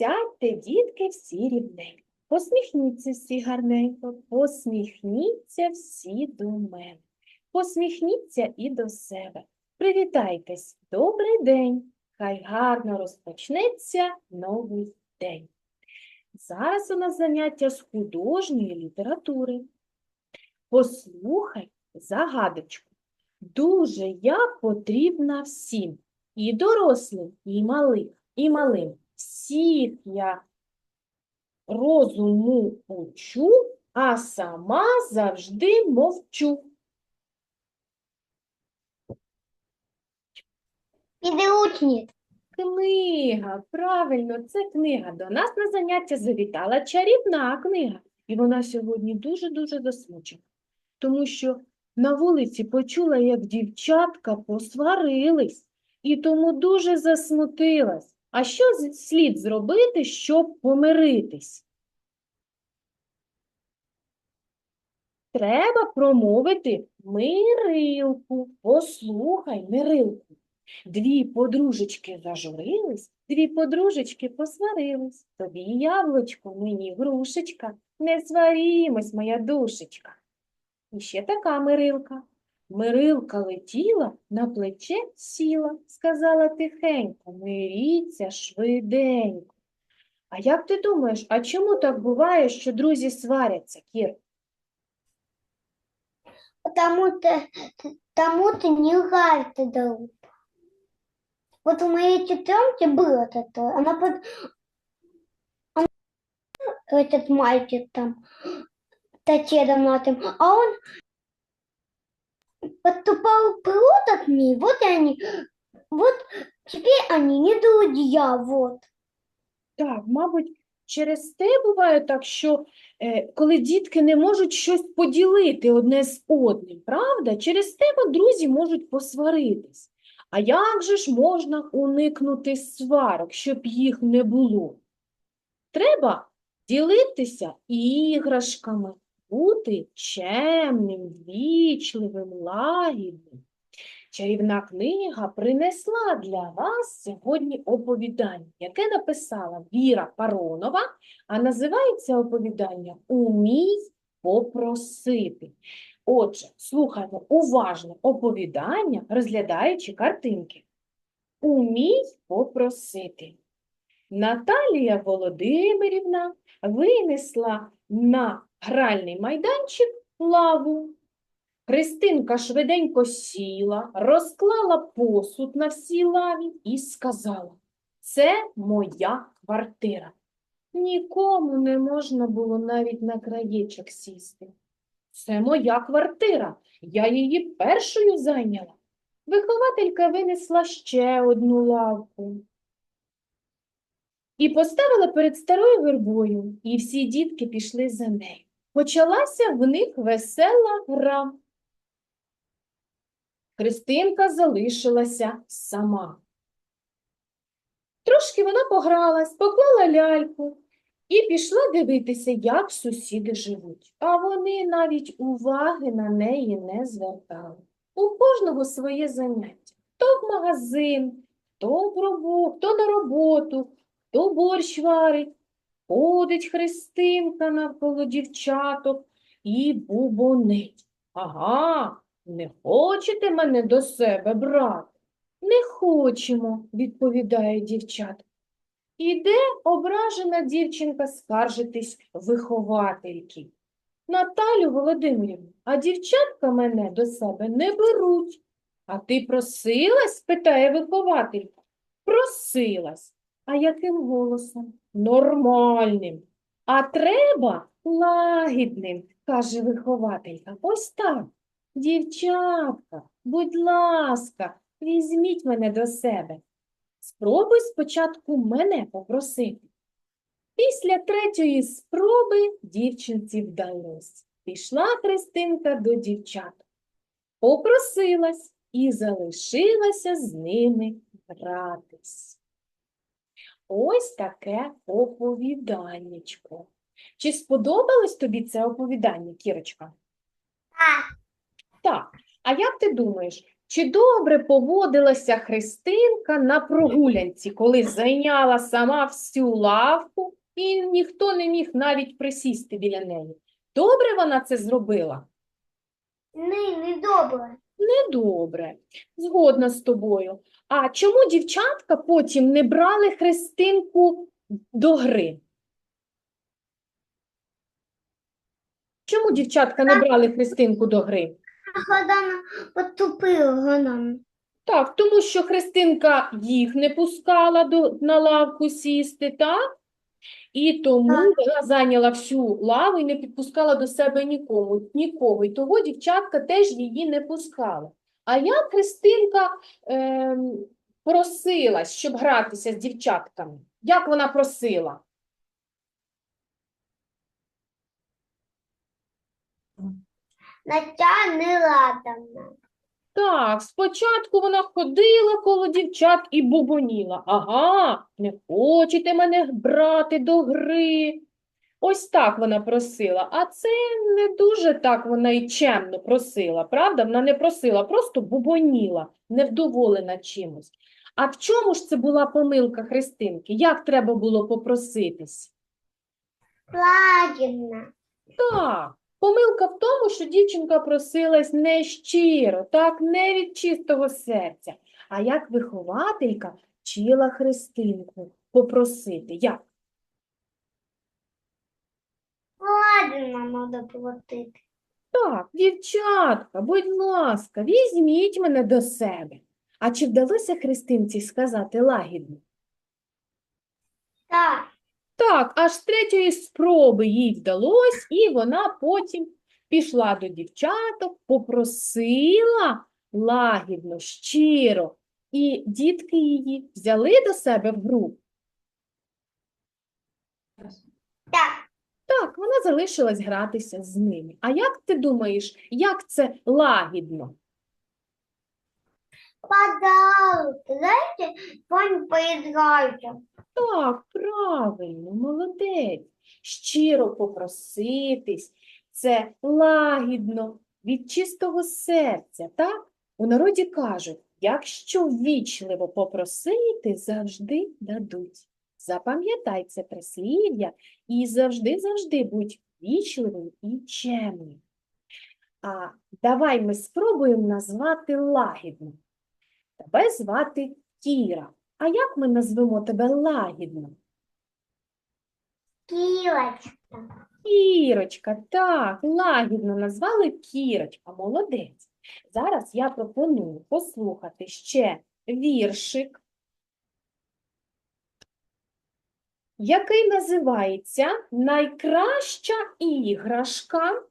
Сядьте, дітки, всі рівненько. Посміхніться всі гарненько, посміхніться всі до мене. Посміхніться і до себе. Привітайтесь, добрий день! Хай гарно розпочнеться новий день. Зараз у нас заняття з художньої літератури. Послухай загадочку. Дуже я потрібна всім, і дорослим, і малим, і малим. Всіх я розуму учу, а сама завжди мовчу. Підручник. Книга, правильно, це книга. До нас на заняття завітала чарівна книга. І вона сьогодні дуже-дуже засмучена, тому що на вулиці почула, як дівчатка посварились, і тому дуже засмутилась. А що слід зробити, щоб помиритись? Треба промовити мирилку. Послухай, мирилку. Дві подружечки зажурились, дві подружечки посварились. Тобі яблучко, мені грушечка, не сварімось, моя душечка. І ще така Мирилка. Мирилка летіла, на плече сіла, сказала тихенько, миріться швиденько. А як ти думаєш, а чому так буває, що друзі сваряться, Кір? Потому-то, тому-то не лгайте друг. Вот у моей тетенки было такое. Она под... он- Этот мальчик там, Татьяна там, а он подступал прут от ней, вот и они, вот теперь они не друзья, вот. Так, мабуть, через те буває так, що е, коли дітки не можуть щось поділити одне з одним, правда? Через те от друзі можуть посваритись. А як же ж можна уникнути сварок, щоб їх не було? Треба ділитися іграшками, бути чемним, вічливим, лагідним. Чарівна книга принесла для вас сьогодні оповідання, яке написала Віра Паронова, а називається оповідання Умій попросити. Отже, слухаємо уважно оповідання, розглядаючи картинки. Умій попросити. Наталія Володимирівна винесла на гральний майданчик лаву. Христинка швиденько сіла, розклала посуд на всій лаві і сказала, це моя квартира. Нікому не можна було навіть на краєчок сісти. Це моя квартира, я її першою зайняла. Вихователька винесла ще одну лавку і поставила перед старою вербою, і всі дітки пішли за нею. Почалася в них весела гра. Христинка залишилася сама. Трошки вона погралась, поклала ляльку і пішла дивитися, як сусіди живуть. А вони навіть уваги на неї не звертали. У кожного своє заняття. Хто в магазин, хто, в робо- хто на роботу, хто борщ варить. Ходить Христинка навколо дівчаток і бубонить. Ага, не хочете мене до себе брати? Не хочемо, відповідає дівчата. Іде ображена дівчинка скаржитись виховательки. Наталю Володимирівну, а дівчатка мене до себе не беруть. А ти просилась? питає вихователька. Просилась. А яким голосом? Нормальним. А треба лагідним, каже вихователька. Ось так. Дівчатка, будь ласка, візьміть мене до себе. Спробуй спочатку мене попросити. Після третьої спроби дівчинці вдалося. Пішла Христинка до дівчат, попросилась і залишилася з ними гратись. Ось таке оповіданнячко. Чи сподобалось тобі це оповідання, Кірочка? Так. Так. А як ти думаєш, Чи добре поводилася Христинка на прогулянці, коли зайняла сама всю лавку, і ніхто не міг навіть присісти біля неї? Добре вона це зробила? Не, не добре. Недобре. Згодна з тобою. А чому дівчатка потім не брали Христинку до гри? Чому дівчатка не брали Христинку до гри? Гадана потупила Гадана. Так, тому що Христинка їх не пускала до, на лавку сісти, так? І тому Так. вона зайняла всю лаву і не підпускала до себе нікому, нікого. І того дівчатка теж її не пускала. А як Христинка ем, просилась, щоб гратися з дівчатками? Як вона просила? Натя не ладана. Так, спочатку вона ходила коло дівчат і бубоніла. Ага, не хочете мене брати до гри. Ось так вона просила. А це не дуже так вона і чемно просила, правда? Вона не просила, просто бубоніла, невдоволена чимось. А в чому ж це була помилка Христинки? Як треба було попроситись? Лагідна. Так, помилка в тому, що дівчинка просилась не щиро, так, не від чистого серця. А як вихователька вчила Христинку попросити. Як? Ладно, треба платити. Так, дівчатка, будь ласка, візьміть мене до себе. А чи вдалося Христинці сказати лагідно? Так. Так, аж третьої спроби їй вдалося, і вона потім пішла до дівчаток, попросила лагідно, щиро, і дітки її взяли до себе в гру. Так. Так, вона залишилась гратися з ними. А як ти думаєш, як це лагідно? Знаете, с вами поиграйте. Так, правильно, молодець. Щиро попроситись – це лагідно, від чистого серця, так? У народі кажуть, якщо ввічливо попросити, завжди дадуть. Запам'ятай це прислів'я і завжди-завжди будь вічливим і чемним. А давай ми спробуємо назвати лагідно. Тебе звати Кіра. А як ми назвемо тебе лагідно? Килочка. Кірочка, так, лагідно назвали Кірочка, молодець. Зараз я пропоную послухати ще віршик, який називається Найкраща іграшка.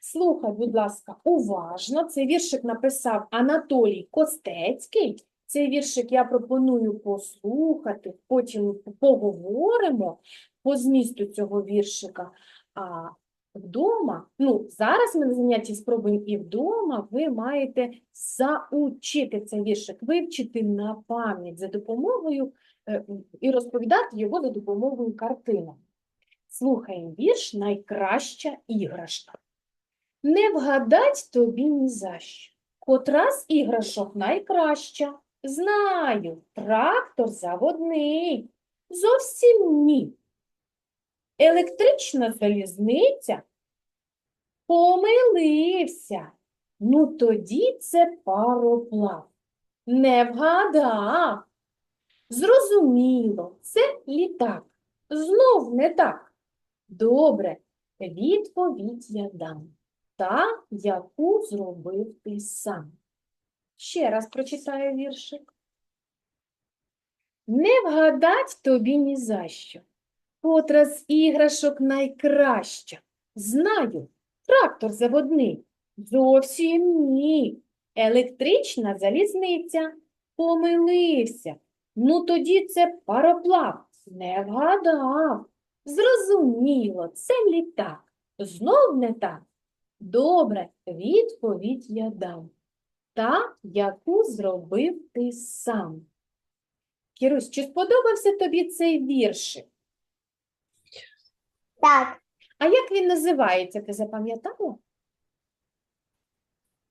Слухай, будь ласка, уважно. Цей віршик написав Анатолій Костецький. Цей віршик я пропоную послухати, потім поговоримо по змісту цього віршика. А вдома, ну, зараз ми на занятті спробуємо і вдома ви маєте заучити цей віршик, вивчити на пам'ять за допомогою е, і розповідати його за допомогою картинок. Слухаємо вірш «Найкраща іграшка». Не вгадать тобі ні за що. Котра з іграшок найкраща? Знаю, трактор заводний. Зовсім ні. Електрична залізниця? Помилився. Ну тоді це пароплав. Не вгадав. Зрозуміло, це літак. Знов не так. Добре, відповідь я дам. Та, яку зробив ти сам. Ще раз прочитаю віршик. Не вгадать тобі ні за що. Котра з іграшок найкраща. Знаю, трактор заводний. Зовсім ні. Електрична залізниця. Помилився. Ну тоді це пароплав. Не вгадав. Зрозуміло, це літак. Знов не так. Добре, відповідь я дам. Та, яку зробив ти сам. Кірусь, чи сподобався тобі цей віршик? Так. А як він називається, ти запам'ятала?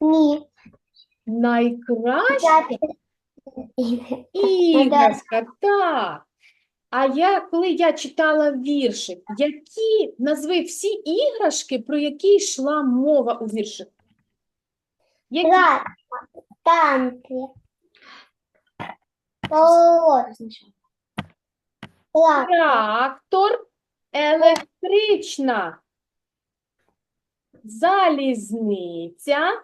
Ні. Найкраща іграшка, так. А я, коли я читала віршик, які назви всі іграшки, про які йшла мова у віршику? Які? Трак, танки, Трактор, електрична, залізниця,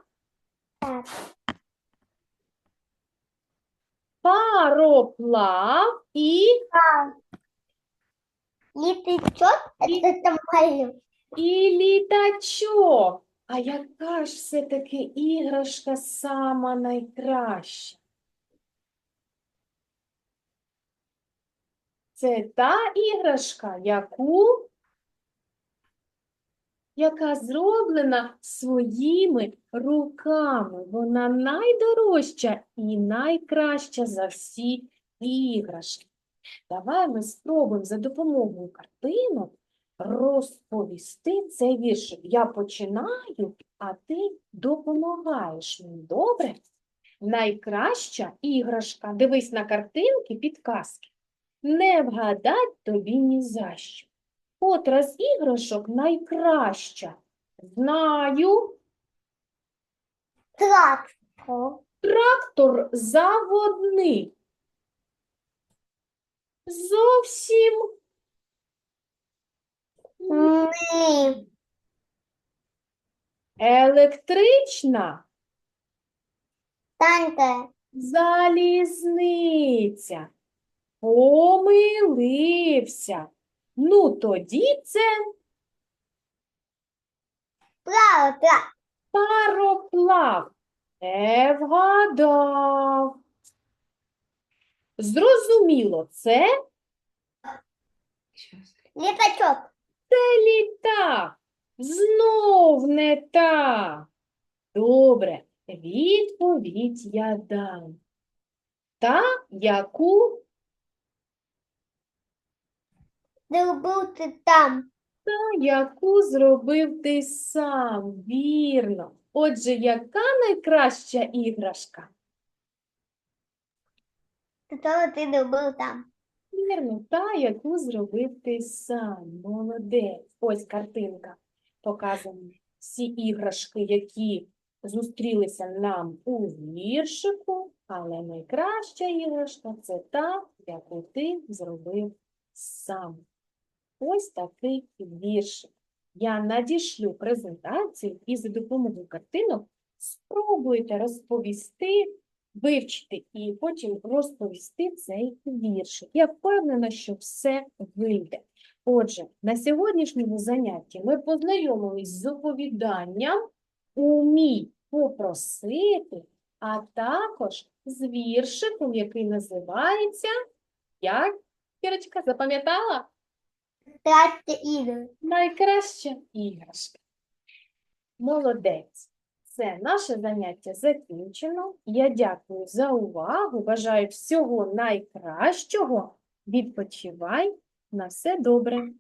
пароплав і, літачок, і літачок. А яка ж все-таки іграшка сама найкраща? Це та іграшка, яку, яка зроблена своїми руками. Вона найдорожча і найкраща за всі іграшки. Давай ми спробуємо за допомогою картинок розповісти цей віршик. Я починаю, а ти допомагаєш мені. Добре? Найкраща іграшка. Дивись на картинки, підказки. Не вгадать тобі ні за що. Котра з іграшок найкраща? Знаю, Трактор, трактор заводний. Зовсім ні, електрична танки, залізниця. Помилився. Ну, тоді це право, пароплав. Не вгадав. Зрозуміло, це літачок, літак. Знов не так. Добре, відповідь я дам. Та, яку зробив ти там, Та, яку зробив ти сам, вірно. Отже, яка найкраща іграшка? то ти зробив там. Вірно, та, яку зробив ти сам. Молодець. Ось картинка. Показані всі іграшки, які зустрілися нам у віршику, але найкраща іграшка це та, яку ти зробив сам. Ось такий віршик. Я надішлю презентацію і за допомогою картинок спробуйте розповісти, вивчити і потім розповісти цей віршик. Я впевнена, що все вийде. Отже, на сьогоднішньому занятті ми познайомились з оповіданням «Умій попросити», а також з віршиком, який називається як? Кірочка, запам'ятала? Найкраща іграшка. Молодець. Це наше заняття закінчено. Я дякую за увагу. Бажаю всього найкращого. Відпочивай. На все добре.